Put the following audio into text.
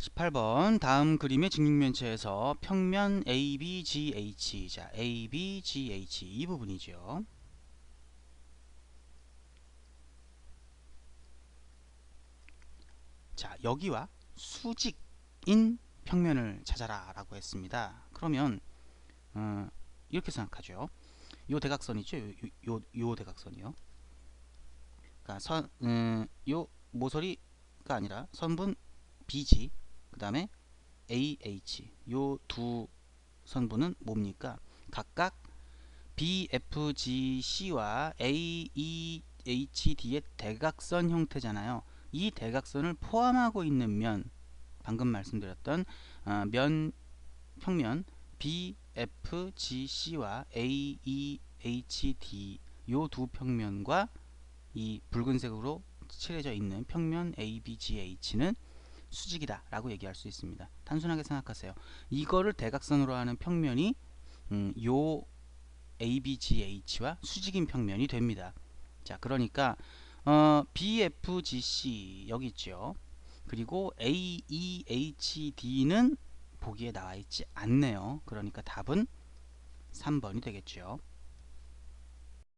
18번 다음 그림의 직육면체에서 평면 ABGH 자 ABGH 이 부분이죠. 자 여기와 수직인 평면을 찾아라 라고 했습니다. 그러면 어, 이렇게 생각하죠. 요 대각선이죠. 요, 요, 요 대각선이요. 그러니까 선, 음, 요 모서리가 아니라 선분 BG 그 다음에 AH 요두 선분은 뭡니까? 각각 BFGC와 AEHD의 대각선 형태잖아요. 이 대각선을 포함하고 있는 면 방금 말씀드렸던 어, 면 평면 BFGC와 AEHD 요 두 평면과 이 붉은색으로 칠해져 있는 평면 ABGH는 수직이다 라고 얘기할 수 있습니다. 단순하게 생각하세요. 이거를 대각선으로 하는 평면이 음, 요 ABGH와 수직인 평면이 됩니다. 자 그러니까 어, BFGC 여기 있죠. 그리고 AEHD는 보기에 나와 있지 않네요. 그러니까 답은 3번이 되겠죠